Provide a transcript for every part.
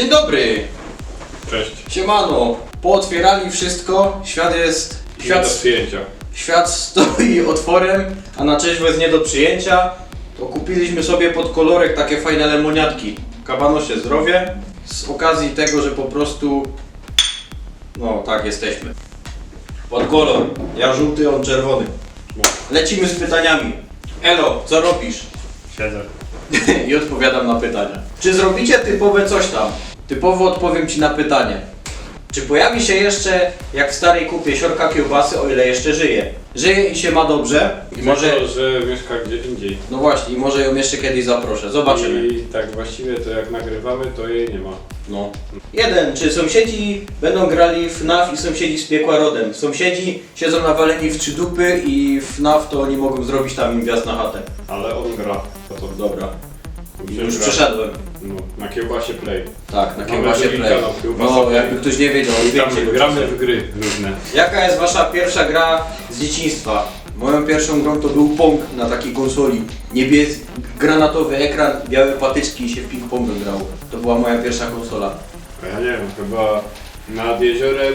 Dzień dobry! Cześć. Siemano! Pootwierali wszystko, świat jest... Świat do przyjęcia. świat stoi otworem, a na trzeźwo jest nie do przyjęcia. To kupiliśmy sobie pod kolorek takie fajne lemoniatki. Kabanosie zdrowie. Z okazji tego, że po prostu... No, tak jesteśmy. Pod kolor. Ja żółty, on czerwony. Lecimy z pytaniami. Elo, co robisz? Siedzę. I odpowiadam na pytania. Czy zrobicie typowe coś tam? Typowo odpowiem Ci na pytanie. Czy pojawi się jeszcze, jak w starej kupie, siorka kiełbasy, o ile jeszcze żyje? Żyje i się ma dobrze. I może, Tylko, że mieszka gdzie indziej. no właśnie, i może ją jeszcze kiedyś zaproszę. Zobaczymy. I tak właściwie to jak nagrywamy, to jej nie ma. No. Jeden, czy sąsiedzi będą grali w FNAF i sąsiedzi z piekła rodem? Sąsiedzi siedzą nawaleni w trzy dupy i FNAF to oni mogą zrobić tam im wjazd na chatę. Ale on gra. To to Dobra. Już przeszedłem. No, na kiełbasie play. Tak, na kiełbasie drugi play. kanał, kiełbasa No, play. jakby ktoś nie wiedział, wiecie, gramy w gry różne. Jaka jest wasza pierwsza gra z dzieciństwa? Moją pierwszą grą to był Pong na takiej konsoli. Niebies... granatowy ekran, białe patyczki i się w ping-ponga grało. To była moja pierwsza konsola. A ja nie wiem, chyba nad jeziorem,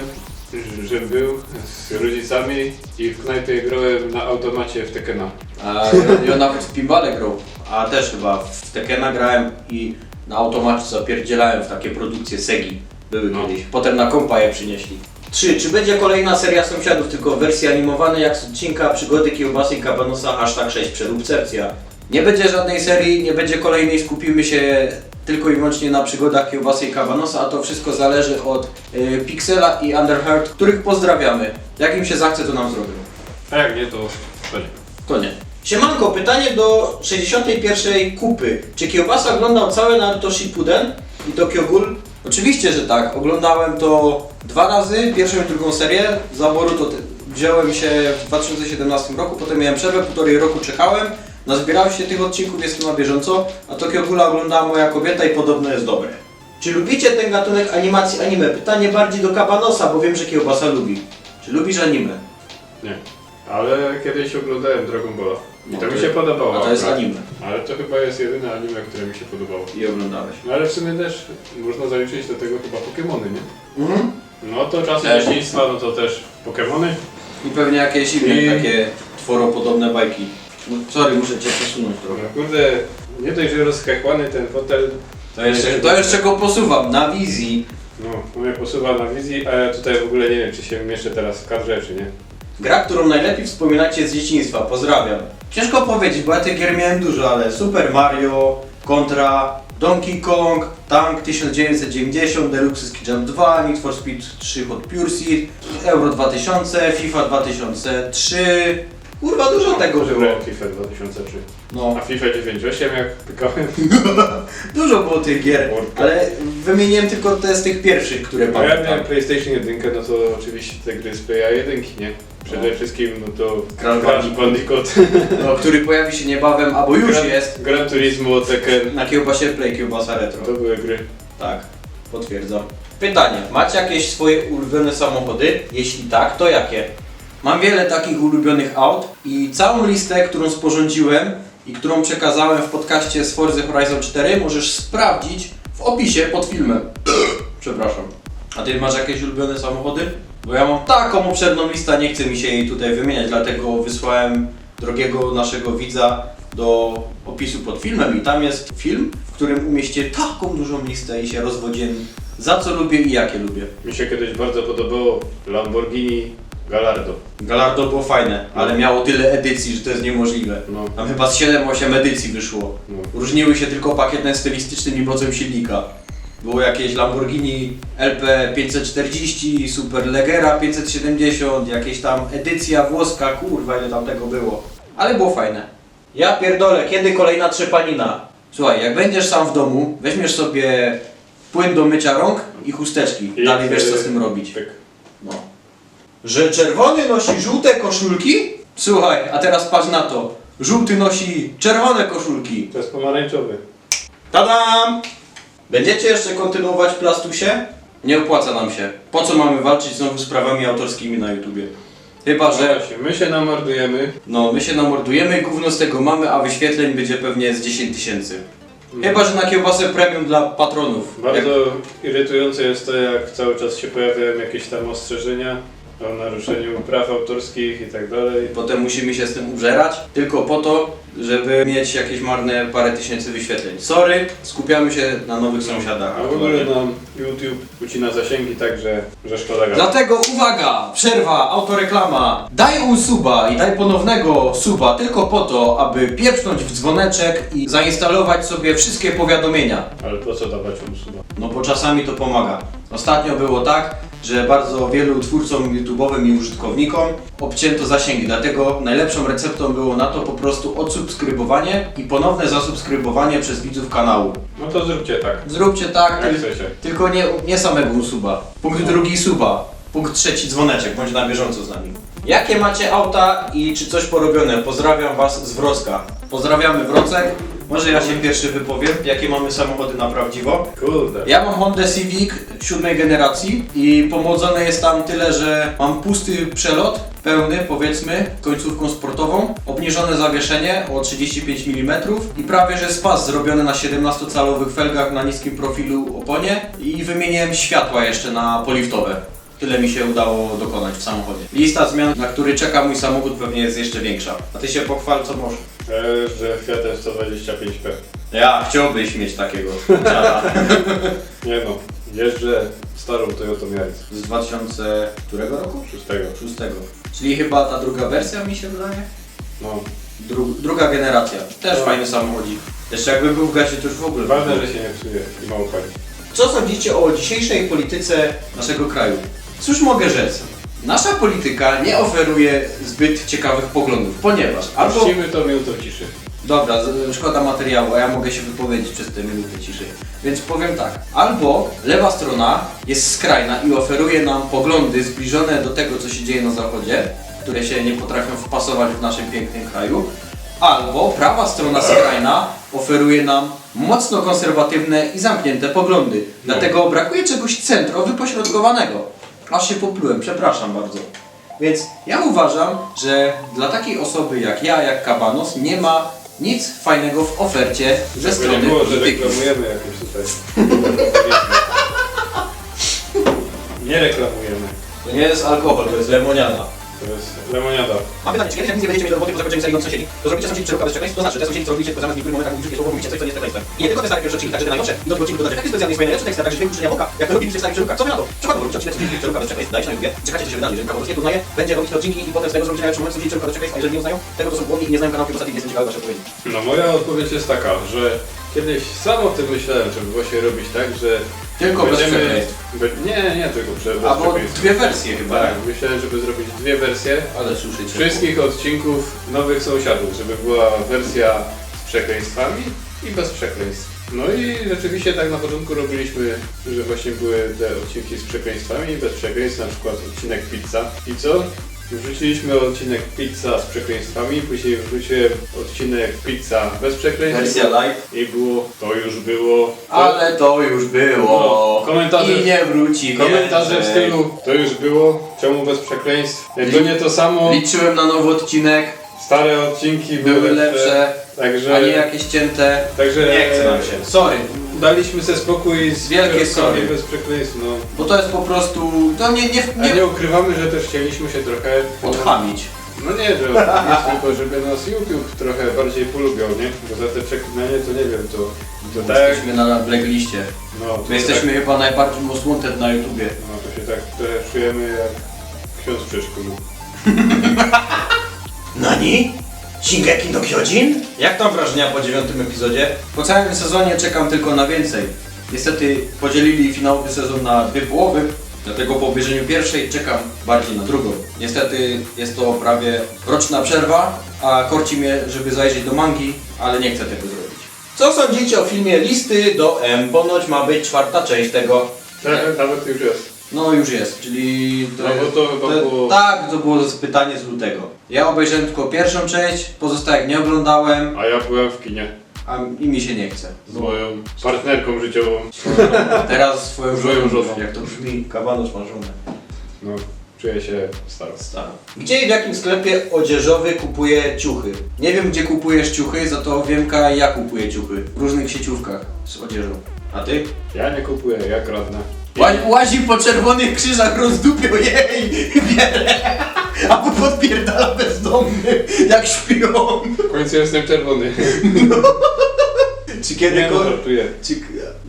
że był z rodzicami i w knajpie grałem na automacie w Tekena. A ja nawet w pinbale grał. A też chyba w Tekena grałem i na automacie zapierdzielałem w takie produkcje Segi. Były No. kiedyś. Potem na kompa je przynieśli. 3. Czy będzie kolejna seria sąsiadów, tylko w wersji animowanej jak z odcinka Przygody Kiełbasy i Kabanosa hashtag 6 przeróbcepcja? Nie będzie żadnej serii, nie będzie kolejnej, skupimy się tylko i wyłącznie na przygodach Kiełbasy i Kabanosa, a to wszystko zależy od y, Pixela i Underheart, których pozdrawiamy. Jak im się zachce, to nam zrobią. A jak nie, to nie. To nie. Siemanko, pytanie do 61 kupy. Czy Kiełbasa oglądał całe Naruto Shippuden i Tokyo Ghoul? Oczywiście, że tak. Oglądałem to dwa razy, pierwszą i drugą serię. Z zaboru to wziąłem się w 2017 roku, potem miałem przerwę, półtorej roku czekałem. Nazbierałem się tych odcinków, jestem na bieżąco, a Tokyo Ghoula oglądała moja kobieta i podobno jest dobre. Czy lubicie ten gatunek animacji anime? Pytanie bardziej do Kabanosa, bo wiem, że Kiełbasa lubi. Czy lubisz anime? Nie. Ale kiedyś oglądałem Dragon Balla. I No to to mi się jest- podobało. A to jest akurat. anime. Ale to chyba jest jedyne anime, które mi się podobało. I oglądałeś. No ale w sumie też można zaliczyć do tego chyba Pokémony, nie? Mhm. No to czasy Też. dzieciństwa, no to też Pokémony. I pewnie jakieś inne I- takie tworopodobne bajki. No, sorry, muszę cię przesunąć trochę. No kurde, nie dość, że rozchechłany ten fotel, To jeszcze, to jeszcze go posuwam na wizji. no mnie posuwa na wizji, a ja tutaj w ogóle nie wiem, czy się mieszczę teraz w kadrze, czy nie. Gra, którą najlepiej wspominacie z dzieciństwa. Pozdrawiam. Ciężko powiedzieć, bo ja tych gier miałem dużo, ale Super Mario, Contra, Donkey Kong, Tank 1990, Deluxe Ski Jump 2, Need for Speed 3 Hot Pursuit, Euro 2000, FIFA 2003. Kurwa, dużo tego było. Grałem FIFA 2003. No. A FIFA 98 jak pykałem, Dużo było tych gier, ale wymieniłem tylko te z tych pierwszych, które no ja pamiętam. miałem PlayStation 1, no to oczywiście te gry z Playa 1, nie? Przede wszystkim no to Crash Crash Bandicoot, No, który pojawi się niebawem, albo już Gran- jest, Gran Turismo, Tekken, na kiełbasie Play, kiełbasa retro. to były gry. Tak, potwierdzam. Pytanie, macie jakieś swoje ulubione samochody? Jeśli tak, to jakie? Mam wiele takich ulubionych aut i całą listę, którą sporządziłem i którą przekazałem w podcaście z Forza Horizon 4 możesz sprawdzić w opisie pod filmem. Przepraszam. A ty masz jakieś ulubione samochody? Bo ja mam taką obszerną listę, nie chcę mi się jej tutaj wymieniać, dlatego wysłałem drogiego naszego widza do opisu pod filmem i tam jest film, w którym umieścię taką dużą listę i się rozwodziłem za co lubię i jakie lubię. Mi się kiedyś bardzo podobało Lamborghini Gallardo. Gallardo było fajne, ale miało tyle edycji, że to jest niemożliwe. No, Tam chyba z 7-8 edycji wyszło. no. Różniły się tylko pakietem stylistycznym i mocą silnika. Było jakieś Lamborghini LP 540, Super Legera 570, jakieś tam edycja włoska, kurwa ile tam tego było. Ale było fajne. Ja pierdolę, kiedy kolejna trzepanina? Słuchaj, jak będziesz sam w domu, weźmiesz sobie płyn do mycia rąk i chusteczki. I Dalej wiesz co e, z tym robić. Tak. No. Że czerwony nosi żółte koszulki? Słuchaj, a teraz patrz na to. Żółty nosi czerwone koszulki. To jest pomarańczowy. Tadam! Będziecie jeszcze kontynuować Plastusie? Nie opłaca nam się. Po co mamy walczyć znowu z prawami autorskimi na YouTubie? Chyba, Że właśnie, my się namordujemy. no, my się namordujemy, gówno z tego mamy, a wyświetleń będzie pewnie z 10 tysięcy. Chyba, że na kiełbasę premium dla patronów. Jak Bardzo irytujące jest to, jak cały czas się pojawiają jakieś tam ostrzeżenia o naruszeniu praw autorskich i tak dalej. Potem musimy się z tym użerać, tylko po to, żeby mieć jakieś marne parę tysięcy wyświetleń. Sorry, skupiamy się na nowych sąsiadach. A w ogóle nam YouTube ucina zasięgi tak, że, że szkoda gadać. Dlatego uwaga, przerwa, autoreklama. Daj un suba i daj ponownego suba tylko po to, aby pieprznąć w dzwoneczek i zainstalować sobie wszystkie powiadomienia. Ale po co dawać umsuba? No bo czasami to pomaga. Ostatnio było tak, że bardzo wielu twórcom YouTube'owym i użytkownikom obcięto zasięgi, dlatego najlepszą receptą było na to po prostu odsubskrybowanie i ponowne zasubskrybowanie przez widzów kanału. No to zróbcie tak. Zróbcie tak, Jak tyl- chcecie. tylko nie, nie samego suba. Punkt drugi suba. Punkt trzeci dzwoneczek, bądź na bieżąco z nami. Jakie macie auta i czy coś porobione? Pozdrawiam Was z Wrocka. Pozdrawiamy Wrocek. Może ja się pierwszy wypowiem, jakie mamy samochody na prawdziwo. Kurde. Ja mam Honda Civic siódmej generacji i pomodzone jest tam tyle, że mam pusty przelot, pełny powiedzmy, końcówką sportową, obniżone zawieszenie o 35 mm i prawie że spas zrobiony na 17-calowych felgach na niskim profilu oponie i wymieniłem światła jeszcze na poliftowe. Tyle mi się udało dokonać w samochodzie. Lista zmian, na który czeka mój samochód pewnie jest jeszcze większa. A ty się pochwal co możesz. E, że Fiat 125P. Ja chciałbyś mieć takiego. Nie no, jeżdżę starą Toyotą Yaris. Z 2000 którego roku? Szóstego. Szóstego. Czyli chyba ta druga wersja mi się wydaje? No, Dru druga generacja. Też No. fajny samochodzik. Jeszcze jakby był w gacie, to już w ogóle. ważne, że się nie psuje i mało pali. Co sądzicie o dzisiejszej polityce naszego kraju? Cóż mogę rzec? Nasza polityka nie oferuje zbyt ciekawych poglądów, ponieważ albo... Puścimy to minutą ciszy. Dobra, z- szkoda materiału, a ja mogę się wypowiedzieć przez te minuty ciszy. Więc powiem tak, albo lewa strona jest skrajna i oferuje nam poglądy zbliżone do tego, co się dzieje na zachodzie, które się nie potrafią wpasować w naszym pięknym kraju, albo prawa strona skrajna oferuje nam mocno konserwatywne i zamknięte poglądy. Dlatego brakuje czegoś centro wypośrodkowanego. Aż się poplułem, przepraszam bardzo. Więc ja uważam, że dla takiej osoby jak ja, jak Kabanos, nie ma nic fajnego w ofercie ze Żeby strony nie było, że polityków. reklamujemy jakieś tutaj. nie reklamujemy. To nie jest alkohol, to jest lemoniada. To jest lemoniada. Mam pytanie, czy kiedyś jak nic nie będziecie mieli do roboty po zakończeniu serii sąsiedzi, to zrobicie sąsiedzi przerobka bez przekleństw? To znaczy, że sąsiedzi co robiliście, to zamiast w niektórych momentach mówicie słowo, mówicie coś, co nie jest przekleństwem. I nie tylko te stare pierwsze odcinki, także te najnowsze. I do odcinku dodacie takie specjalne swoje najlepsze teksty, także dźwięk uczenia woka, jak to robiliście w starych przeróbkach. Co wy na to? Przykładowo robicie odcinek sąsiedzi przerobka bez przekleństw, dajcie na YouTubie, czekacie, co się wydarzy, jeżeli Kabanos nie uznaje, będzie robić te odcinki i potem z tego zrobicie najlepszy moment sąsiedzi przerobka bez przekleństw, a jeżeli nie uznają, tego to są głodni i nie znają kanału jestem ciekawy odpowiedzi. No moja odpowiedź jest taka, że kiedyś sam o tym myślałem, żeby właśnie robić tak, że Tylko bez będziemy... przekleństw. Be... Nie, nie tylko prze- bez Albo przekleństw. dwie wersje chyba. Tak, myślałem, żeby zrobić dwie wersje Ale wszystkich odcinków Nowych Sąsiadów, żeby była wersja z przekleństwami i bez przekleństw. No i rzeczywiście tak na początku robiliśmy, że właśnie były te odcinki z przekleństwami i bez przekleństw, na przykład odcinek pizza. I co? Wrzuciliśmy odcinek pizza z przekleństwami, później wrzuciłem odcinek pizza bez przekleństw Wersja live. i było, to już było. Ale to już było. No, komentarze- I nie wróci Komentarze w więcej. stylu, to już było, czemu bez przekleństw? Jak to nie to samo, Liczyłem na nowy odcinek, stare odcinki były lepsze, Także, a nie jakieś cięte. także Nie chce nam się. Sorry, Daliśmy sobie spokój z Wielkie sorry. bez przekleństw, no. bo to jest po prostu. To nie, nie, A nie nie ukrywamy, że też chcieliśmy się trochę... odchamić. No nie, że jest tylko, żeby nas YouTube trochę bardziej polubiał, nie? Bo za te przeklinanie to nie wiem, to... To tak, Jesteśmy na blackliście. no, to My jesteśmy chyba najbardziej most wanted na YouTubie. Tak, no to się tak trochę czujemy jak ksiądz w przedszkolu. Nani? Shingeki no Kyojin? Jak tam wrażenia po dziewiątym epizodzie? Po całym sezonie czekam tylko na więcej. Niestety podzielili finałowy sezon na dwie połowy, dlatego po obejrzeniu pierwszej czekam bardziej na drugą. Niestety jest to prawie roczna przerwa, a korci mnie, żeby zajrzeć do mangi, ale nie chcę tego zrobić. Co sądzicie o filmie Listy do M? Ponoć ma być czwarta część tego. Tak, nawet już jest. No już jest, czyli... No bo to chyba było- Tak, to było pytanie z lutego. Ja obejrzałem tylko pierwszą część, pozostałych nie oglądałem, A ja byłem w kinie a i mi się nie chce. z moją partnerką życiową. Teraz swoją Swoją żoną, żoną. jak to brzmi, kabanusz ma żonę. No. czuję się staro. Staro. Gdzie i w jakim sklepie odzieżowy kupuje ciuchy? Nie wiem, gdzie kupujesz ciuchy, za to wiem, Kaj, ja kupuję ciuchy. W różnych sieciówkach z odzieżą. A ty? Ja nie kupuję, ja kradnę. Ła- Łazi po czerwonych krzyżach, rozdupią jej, bierę. Albo podpierdala bezdomny, jak śpią. W końcu jestem czerwony. Czy Nie no, żartuję. Czy...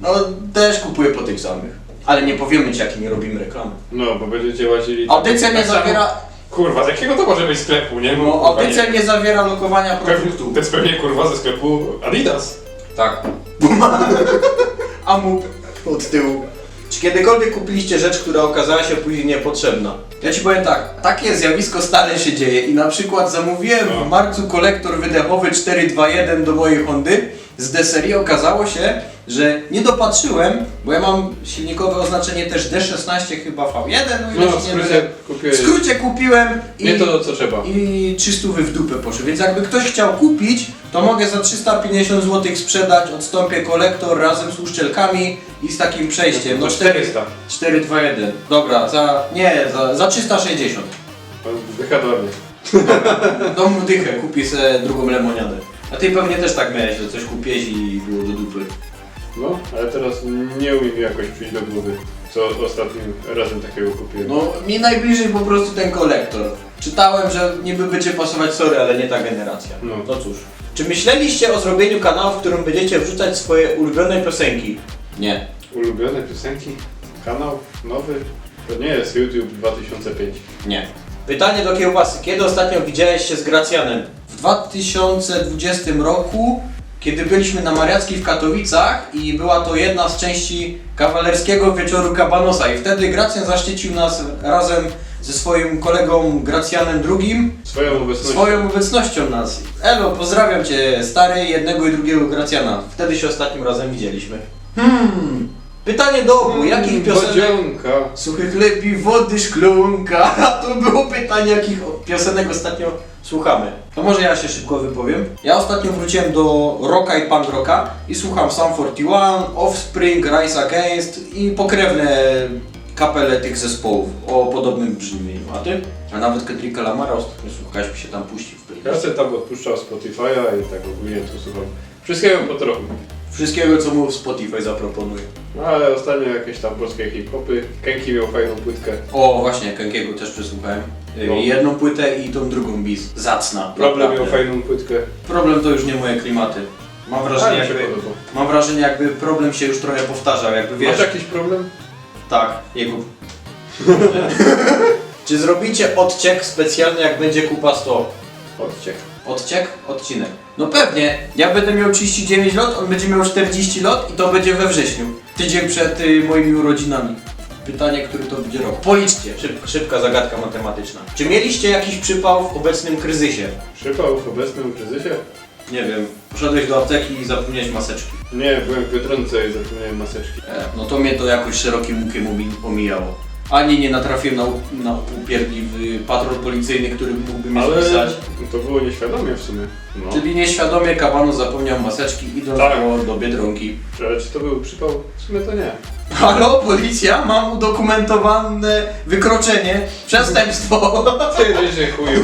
No, też kupuję po tych samych. Ale nie powiemy ci, jakie nie robimy reklamy. No, bo będziecie łazili... Audycja nie tak samo- zawiera... Kurwa, z jakiego to może być sklepu, nie? No, audycja nie zawiera lokowania Pewnie, produktu. to jest pewnie kurwa ze sklepu Adidas. Tak. A mu od tyłu. Czy kiedykolwiek kupiliście rzecz, która okazała się później niepotrzebna? Ja ci powiem tak, takie zjawisko stale się dzieje i na przykład zamówiłem No. w marcu kolektor wydechowy 421 do mojej Hondy z D-serii. Okazało się, że nie dopatrzyłem, bo ja mam silnikowe oznaczenie też D16 chyba V1, no No, no, w skrócie kupię... W skrócie kupiłem i... Nie to, co trzeba. I 300 w dupę poszły, więc jakby ktoś chciał kupić, to mogę za 350 zł sprzedać, odstąpię kolektor razem z uszczelkami i z takim przejściem. No To 4, 400. 4, 2, 1. Dobra, za, nie, za, za 360. Wychadornie. Do mu dychę, kupię sobie drugą lemoniadę. A ty pewnie też tak miałeś, że coś kupiłeś i było do dupy. No, ale teraz nie umiem jakoś przyjść do głowy, co ostatnim razem takiego kupiłem. No, mi najbliżej po prostu ten kolektor. Czytałem, że niby będzie pasować, sorry, ale nie ta generacja. No. No cóż. Czy myśleliście o zrobieniu kanału, w którym będziecie wrzucać swoje ulubione piosenki? Nie. Ulubione piosenki? Kanał? Nowy? To nie jest YouTube 2005. Nie. Pytanie do kiełbasy. Kiedy ostatnio widziałeś się z Gracjanem? W 2020 roku, kiedy byliśmy na Mariackiej w Katowicach i była to jedna z części kawalerskiego wieczoru Kabanosa i wtedy Gracjan zaszczycił nas razem ze swoim kolegą Gracjanem II Swoją obecnością. swoją obecnością nas. Elo, pozdrawiam Cię, stary, jednego i drugiego Gracjana. Wtedy się ostatnim razem widzieliśmy. Hmm. Pytanie do obu. Jakich piosenek... Wodzionka. Suchy chleb i wody szklunka. To było pytanie, jakich piosenek ostatnio słuchamy. To może ja się szybko wypowiem. Ja ostatnio wróciłem do rocka i punk rocka i słucham Sam 41, Offspring, Rise Against i pokrewne kapele tych zespołów o podobnym brzmieniu. A ty? A nawet Kendricka Lamara ostatnio słuchałeś, mi się tam puścił w playlist. Ja sobie tam odpuszczał Spotify'a i tak ogólnie to słucham. Wszystkiego po trochu. Wszystkiego, co mu Spotify zaproponuje. No ale ostatnio jakieś tam polskie hip-hopy. Kenki miał fajną płytkę. O, właśnie, Kenkiego też przesłuchałem. No. Jedną płytę i tą drugą bis. Zacna. Problem miał naprawdę. fajną płytkę. Problem to już nie moje klimaty. Mam Ale wrażenie, się jakby, mam wrażenie jakby problem się już trochę powtarzał, jakby wiesz. Masz jakiś problem? Tak, jego. Czy zrobicie odciek specjalny jak będzie kupa 100? Odciek. Odciek? Odcinek. No pewnie. Ja będę miał 39 lat, on będzie miał 40 lat i to będzie we wrześniu. Tydzień przed y, moimi urodzinami. Pytanie, który to będzie rok. Policzcie. Szyb, szybka zagadka matematyczna. Czy mieliście jakiś przypał w obecnym kryzysie? Przypał w obecnym kryzysie? Nie wiem. Poszedłeś do apteki i zapomniałeś maseczki. Nie, byłem w Biedronce i zapomniałem maseczki. E, No to mnie to jakoś szerokim łukiem omi- omijało. Ani nie natrafiłem na, u- na upierdliwy patrol policyjny, który mógłby mnie Ale spisać. to było nieświadomie w sumie. No. Czyli nieświadomie kabano zapomniał maseczki idąc Tak. do, do Biedronki. Ale czy to był przypał? W sumie to nie. Halo, policja, mam udokumentowane wykroczenie, przestępstwo. Ty że chuju.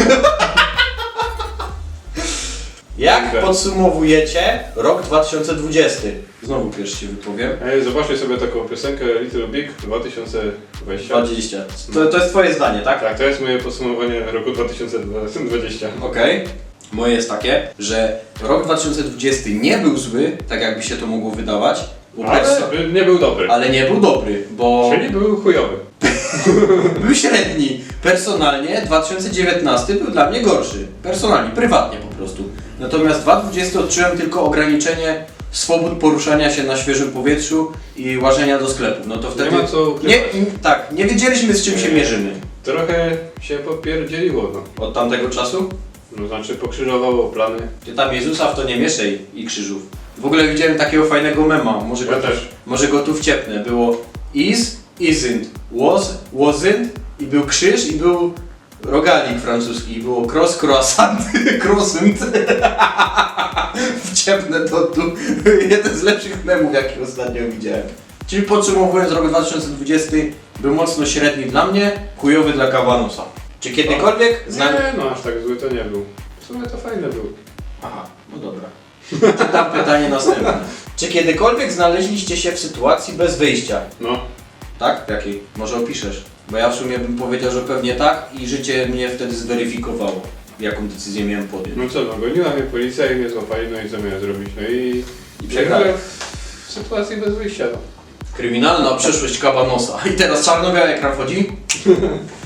Jak podsumowujecie rok 2020? Znowu pierwszy się wypowiem. Ej, zobaczcie sobie taką piosenkę Little Big 2020. 20. To, to jest twoje zdanie, tak? Tak, to jest moje podsumowanie roku 2020. Okej. Moje jest takie, że rok 2020 nie był zły, tak jakby się to mogło wydawać, Ale nie był dobry. ale nie był dobry, bo Czyli był chujowy. był średni. Personalnie 2019 był dla mnie gorszy. Personalnie, prywatnie po prostu. Natomiast 2020 odczułem tylko ograniczenie swobód poruszania się na świeżym powietrzu i łażenia do sklepu. No to wtedy... Nie ma co nie, tak, nie wiedzieliśmy z czym się mierzymy. Trochę się popierdzieliło, no. Od tamtego czasu? No znaczy pokrzyżowało plany. Ty tam Jezusa w to nie mieszaj i krzyżów. W ogóle widziałem takiego fajnego mema, może go, Ja też. może go tu wciepnę. Było is, isn't, was, wasn't i był krzyż i był rogalik francuski. I było cross, croissant, croissant. Wciepnę to tu. Jeden z lepszych memów, jaki ostatnio widziałem. Czyli podsumowując, rok 2020 był mocno średni dla mnie, chujowy dla Kawanosa. Czy kiedykolwiek. Nie, no aż tak zły to nie był. W sumie to fajne był. Aha, no dobra. Czytam pytanie następne. Czy kiedykolwiek znaleźliście się w sytuacji bez wyjścia? No, Tak? Jakiej? Może opiszesz? Bo ja w sumie bym powiedział, że pewnie tak i życie mnie wtedy zweryfikowało, jaką decyzję miałem podjąć. no co, no goniła mnie policja i mnie złapali, no i co miałem zrobić? No i... I przegrałem. w sytuacji bez wyjścia, no. Kryminalna przeszłość Kabanosa. I teraz czarno-biały ekran wchodzi.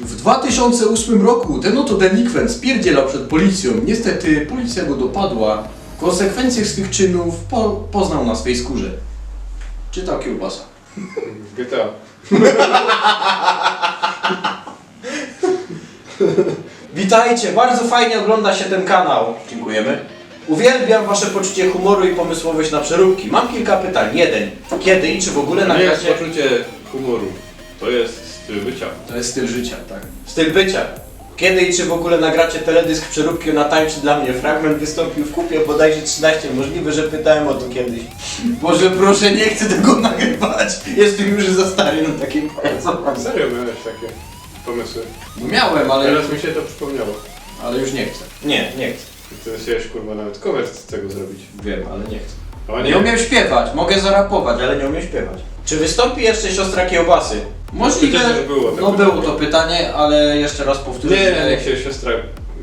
W 2008 roku ten oto delikwent spierdzielał przed policją. Niestety policja go dopadła. Konsekwencje swych czynów po, poznał na swej skórze. Czytał kiełbasa. GTA. Witajcie, bardzo fajnie ogląda się ten kanał. Dziękujemy. Uwielbiam wasze poczucie humoru i pomysłowość na przeróbki. Mam kilka pytań. Jeden. Kiedy i czy w ogóle To nie jest nagracie... poczucie humoru. To jest styl bycia. To jest styl życia, tak. Styl bycia. Kiedy i czy w ogóle nagracie teledysk przeróbki na tańczy dla mnie? Fragment wystąpił w kupie bodajże 13. Możliwe, że pytałem o to kiedyś. Boże, proszę, nie chcę tego nagrywać. Jestem już za stary na takie pajacowanie. Serio miałeś takie pomysły? No miałem, ale, Teraz mi się to przypomniało. ale już nie chcę. Nie, nie chcę. Ty chciałeś kurwa nawet cover z tego zrobić. Wiem, ale nie chcę. A Nie umiem śpiewać, mogę zarapować, ale nie umiem śpiewać. Czy wystąpi jeszcze siostra kiełbasy? Możliwe. Przecież było takie No było to pytanie, ale jeszcze raz powtórzę. Nie, niech się siostra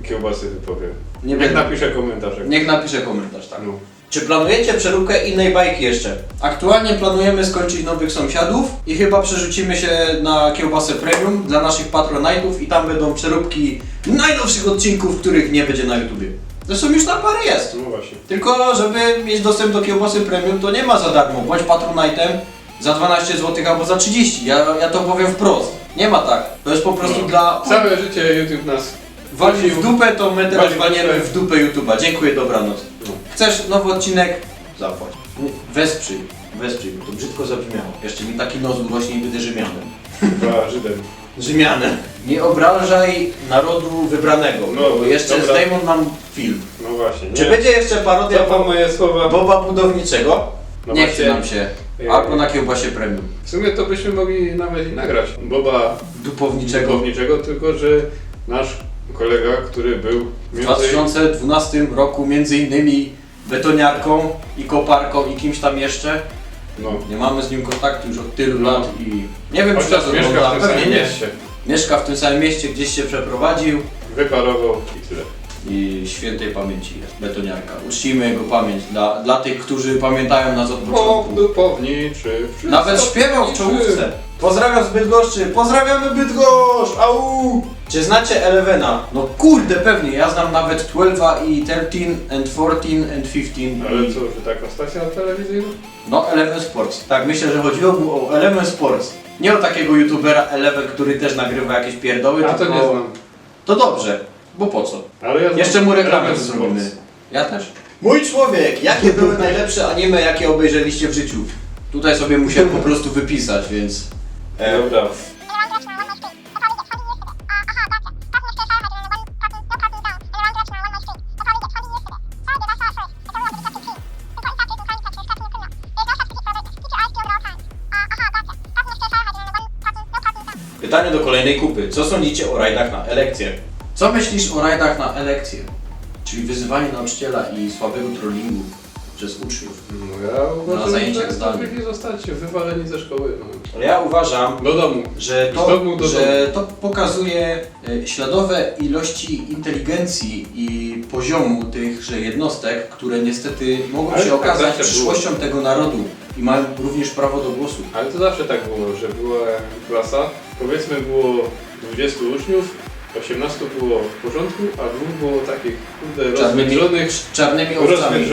kiełbasy wypowie. nie Niech będę. napisze komentarz. jak- Niech napisze komentarz, tak. No. Czy planujecie przeróbkę innej bajki jeszcze? Aktualnie planujemy skończyć Nowych Sąsiadów i chyba przerzucimy się na kiełbasę premium dla naszych patronajtów i tam będą przeróbki najnowszych odcinków, których nie będzie na YouTubie. Zresztą już na parę jest. no właśnie. Tylko żeby mieć dostęp do kiełbasy premium to nie ma za darmo. Bądź patronajtem za 12 zł albo za 30. Ja, ja to powiem wprost. Nie ma tak. To jest po prostu No. dla... Całe życie YouTube nas Walić w dupę, to my teraz Walić w dupę. w dupę YouTube'a. Dziękuję, dobranoc. No. Chcesz nowy odcinek? Zapłać. Wesprzyj. Wesprzyj, bo to brzydko zabrzmiało. Jeszcze mi taki nos urośnie i będę Rzymianem. chyba Żydem. Rzymianem. Nie obrażaj narodu wybranego, No, bo jeszcze dobra. z Damon mam film. No właśnie. Czy będzie jeszcze parodia Cofam moje słowa. Boba Budowniczego? No nie właśnie. chce nam się. Yy. Albo na kiełbasie premium. W sumie to byśmy mogli nawet i nagrać. Boba Dupowniczego. Czegowniczego, tylko że nasz kolega, który był W między... 2012 roku między innymi betoniarką i koparką i kimś tam jeszcze. No. Nie mamy z nim kontaktu już od tylu lat i nie wiem czy Chociaż to mieszka w tym pewnie samym nie. mieście. Mieszka w tym samym mieście, gdzieś się przeprowadził Wyparował i tyle. I świętej pamięci jest betoniarka. Uczcijmy jego pamięć dla, dla tych, którzy pamiętają nas od początku. dupowniczy. Nawet śpiewał w czołówce. Pozdrawiam z Bydgoszczy, pozdrawiamy Bydgoszcz, au! Czy znacie Elevena? No kurde, pewnie, ja znam nawet 12 i 13 and 14 and 15. Ale i- co, że taka stacja telewizyjna? No, Eleven Sports. Tak, myślę, że chodziło mu o Eleven Sports. Nie o takiego youtubera Eleven, który też nagrywa jakieś pierdoły, A to tylko... nie znam. To dobrze, bo po co? Ale ja znam Jeszcze mu reklamę zrobimy. Ja też. Mój człowiek, jakie były najlepsze anime, jakie obejrzeliście w życiu? Tutaj sobie musiałem po prostu wypisać, więc... E, Dobra. Pytanie do kolejnej kupy. Co sądzicie o rajdach na elekcję? Co myślisz o rajdach na elekcję? Czyli wyzywanie nauczyciela i słabego trollingu przez uczniów. No ja uważam, zajęciach że zdalnych. powinni zostać wywaleni ze szkoły. No. Ja uważam, Do domu. że Z to, domu do że to pokazuje e, śladowe ilości inteligencji i poziomu tychże jednostek, które niestety mogą Ale się tak okazać zawsze przyszłością tego narodu i mają również prawo do głosu. Ale to zawsze tak było, że była klasa, powiedzmy było 20 uczniów, 18 było w porządku, a dwóch było takich kurde Czarnymi, rozwydrzonych, czarnymi owcami.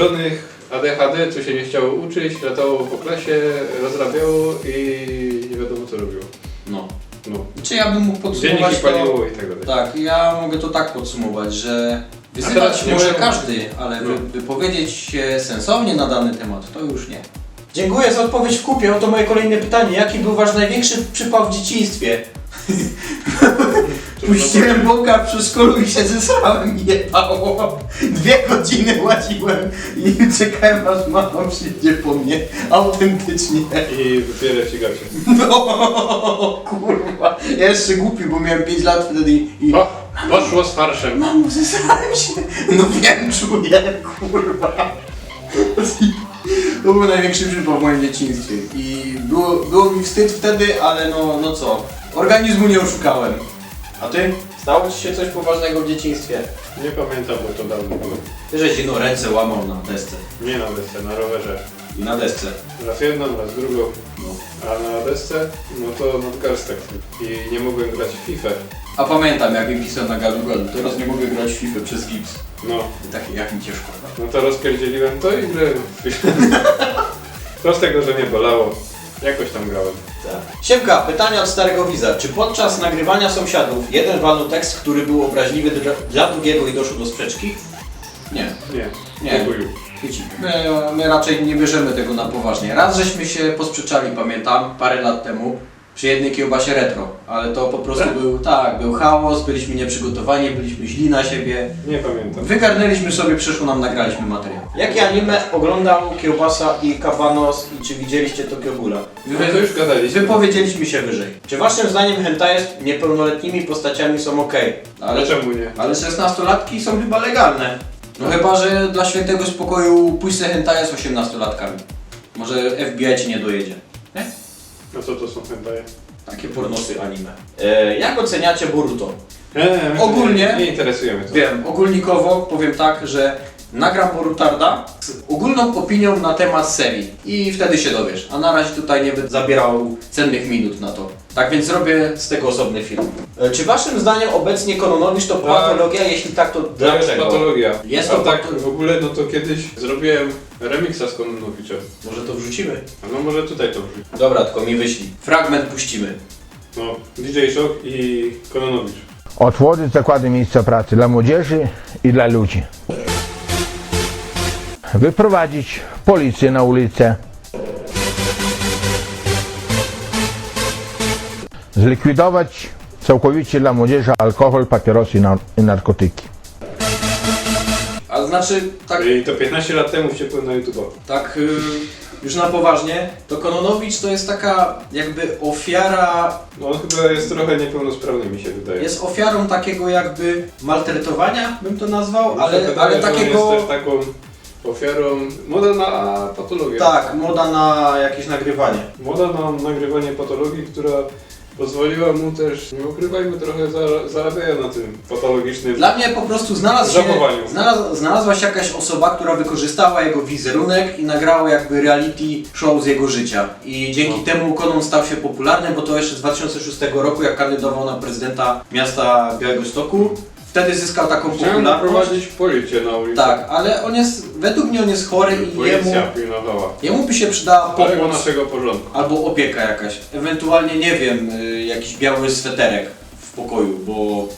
ADHD, co się nie chciało uczyć, latało po klasie, rozrabiało i nie wiadomo co robiło. No. No. Czy ja bym mógł podsumować Dzienniki to... paliło i tak dalej. Tak, ja mogę to tak podsumować, że wyzywać teraz nie może każdy, ale wy, No. wypowiedzieć się sensownie na dany temat, to już nie. Dziękuję za odpowiedź w kupie. Oto moje kolejne pytanie. Jaki był wasz największy przypał w dzieciństwie? Puściłem bąka w przedszkolu i się zesrałem i jebało. Dwie godziny łaziłem i czekałem aż mama przyjdzie po mnie. Autentycznie. I wypiera ci gacie. No kurwa. Ja jeszcze głupi, bo miałem 5 lat wtedy i... O, poszło z farszem. Mamo, zesrałem się. No wiem, czuję, kurwa. To był największy przypał w moim dzieciństwie. I było, było mi wstyd wtedy, ale no, no co. Organizmu nie oszukałem. A ty? Stało ci się coś poważnego w dzieciństwie? Nie pamiętam, bo to dawno było. Ty żeś no ręce łamał na desce. Nie na desce, na rowerze. I na desce. Raz jedną, raz drugą. No. A na desce, no to nadgarstek. I nie mogłem grać w FIFA. A pamiętam jak mi pisał na gadu. Teraz nie mogę grać w FIFA przez gips. No, I takie jak mi ciężko. no to rozpierdzieliłem to i grałem w FIFA. To z tego, że mnie bolało. Jakoś tam grałem. Tak. Siemka, pytania od starego widza. Czy podczas nagrywania sąsiadów jeden walnął tekst, który był obraźliwy dla, dla drugiego i doszło do sprzeczki? Nie. Nie, Nie. My, my raczej nie bierzemy tego na poważnie. Raz żeśmy się posprzeczali, pamiętam, parę lat temu, przy jednej kiełbasie retro, ale to po prostu Tak? był, tak, był chaos, byliśmy nieprzygotowani, byliśmy źli na siebie. Nie pamiętam. Wygarnęliśmy sobie, przyszło nam, nagraliśmy materiał. Jakie anime oglądał Kiełbasa i Kabanos i czy widzieliście to Kiogula? No to już gadaliśmy. Wypowiedzieliśmy się wyżej. Czy waszym zdaniem hentai z niepełnoletnimi postaciami są ok? Ale Ale, czemu nie? ale 16-latki są chyba legalne. No chyba, że dla świętego spokoju pójść se hentai z 18-latkami. Może FBI ci nie dojedzie. No co to są hentai? Takie pornosy anime. E, jak oceniacie Boruto? Eee, Ogólnie- Nie interesuje mnie to. Wiem, ogólnikowo powiem tak, że nagram Borutarda z ogólną opinią na temat serii i wtedy się dowiesz. A na razie tutaj nie będę zabierał cennych minut na to. Tak więc zrobię z tego osobny film. E, Czy waszym zdaniem obecnie Kononowicz to patologia? Jeśli tak, to To jest dlaczego? patologia. Jest A to tak pato- w ogóle, no to kiedyś zrobiłem remixa z Kononowiczem. Może to wrzucimy? A no może tutaj to wrzuć. Dobra, tylko mi wyślij. Fragment puścimy. No, DJ Shock i Kononowicz. otworzyć zakłady miejsca pracy dla młodzieży i dla ludzi. Wyprowadzić policję na ulicę. Zlikwidować całkowicie dla młodzieży alkohol, papierosy i nar- i narkotyki. A znaczy, tak, I to 15 lat temu wciekłem na YouTube. tak y, już na poważnie, to Kononowicz to jest taka jakby ofiara No on chyba jest trochę niepełnosprawny mi się wydaje. jest ofiarą takiego jakby maltretowania, bym to nazwał, Mi się ale, wydaje, ale że on takiego... jest też taką ofiarą, moda na patologię. Tak, moda na jakieś nagrywanie. Moda na nagrywanie patologii, która pozwoliła mu też, nie ukrywajmy, trochę zara- zarabiają na tym patologicznym. Dla mnie po prostu znalazł się, Zachowaniu. znalaz, znalazła się jakaś osoba, która wykorzystała jego wizerunek i nagrała jakby reality show z jego życia. I dzięki No. temu Konon stał się popularny, bo to jeszcze z 2006 roku, jak kandydował na prezydenta miasta Białegostoku. Wtedy zyskał taką Chciałem popularność. prowadzić policję na ulicy. Tak, ale on jest, według mnie on jest chory i jemu, Policja pilnowała. jemu by się przydała pomoc. naszego porządku. Albo opieka jakaś. Ewentualnie, nie wiem, y, jakiś biały sweterek w pokoju, bo...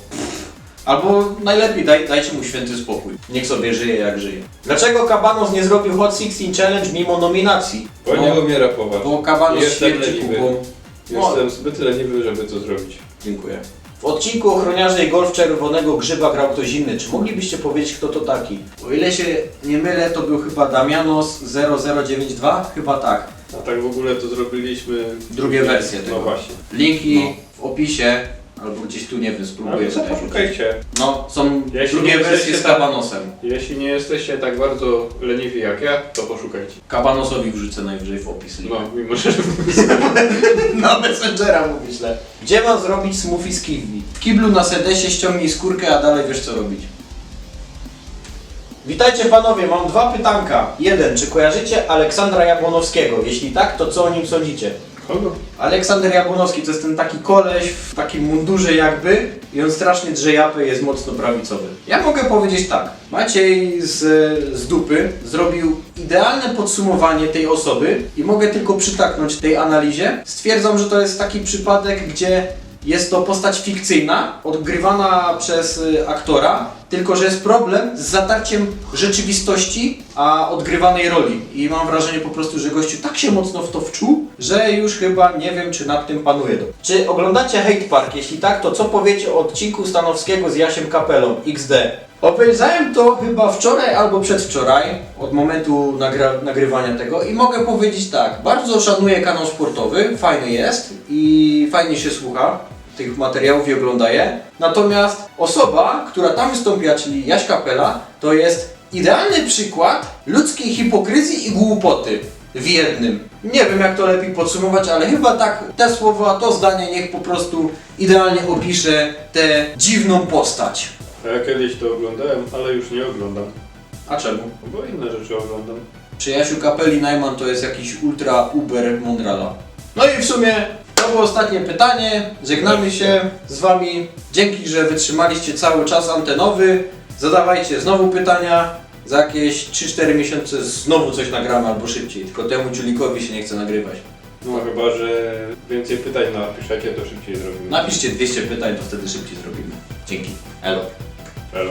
Albo najlepiej daj, dajcie mu święty spokój. Niech sobie żyje jak żyje. Dlaczego Kabanos nie zrobił Hot 16 Challenge mimo nominacji? Bo nie umie rapować. bo Kabanos Jestem leniwy. kupą. Jestem zbyt leniwy, żeby to zrobić. Dziękuję. W odcinku ochroniarznej Golf Czerwonego Grzyba grał ktoś inny. Czy moglibyście powiedzieć, kto to taki? O ile się nie mylę, to był chyba Damianos 0092? Chyba tak. A tak w ogóle to zrobiliśmy... Drugie wersje tego. No właśnie. Linki No. w opisie, albo gdzieś tu, nie wiem, spróbuję Ale co tutaj poszukajcie. No, są Jeśli drugie nie wersje z tak- kabanosem. Jeśli nie jesteście tak bardzo leniwi jak ja, to poszukajcie. Kabanosowi wrzucę najwyżej w opis. No, mimo że... Na Messengera mu wyślę. Gdzie mam zrobić smoothie z kiwi? W kiblu na sedesie ściągnij skórkę, a dalej wiesz co robić. Witajcie panowie, mam dwa pytanka. Jeden, czy kojarzycie Aleksandra Jabłonowskiego? Jeśli tak, to co o nim sądzicie? Kogo? Aleksander Jabłonowski to jest ten taki koleś w takim mundurze jakby i on strasznie drze japę, jest mocno prawicowy. Ja mogę powiedzieć tak, Maciej z, z dupy zrobił idealne podsumowanie tej osoby i mogę tylko przytaknąć tej analizie. Stwierdzam, że to jest taki przypadek, gdzie jest to postać fikcyjna, odgrywana przez y, aktora, tylko że jest problem z zatarciem rzeczywistości, a odgrywanej roli. I mam wrażenie po prostu, że gościu tak się mocno w to wczuł, że już chyba nie wiem, czy nad tym panuje. Czy oglądacie Hate Park? Jeśli tak, to co powiecie o odcinku Stanowskiego z Jasiem Kapelą XD? Obejrzałem to chyba wczoraj albo przedwczoraj, od momentu nagrywania tego i mogę powiedzieć tak, bardzo szanuję kanał sportowy, fajny jest i fajnie się słucha tych materiałów i ogląda je. Natomiast osoba, która tam wystąpiła, czyli Jaś Kapela, to jest idealny przykład ludzkiej hipokryzji i głupoty w jednym. Nie wiem jak to lepiej podsumować, ale chyba tak te słowa, to zdanie niech po prostu idealnie opisze tę dziwną postać. A ja kiedyś to oglądałem, ale już nie oglądam. A czemu? Bo inne rzeczy oglądam. Czy Jasiu Kapeli Najman to jest jakiś ultra uber Mondrala? No i w sumie to było ostatnie pytanie. Żegnamy się z Wami. Dzięki, że wytrzymaliście cały czas antenowy. Zadawajcie znowu pytania. Za jakieś 3-4 miesiące znowu coś nagramy albo szybciej. Tylko temu Ciulikowi się nie chce nagrywać. No chyba, że więcej pytań napiszecie, to szybciej zrobimy. Napiszcie 200 pytań, to wtedy szybciej zrobimy. Dzięki. Elo. Elo.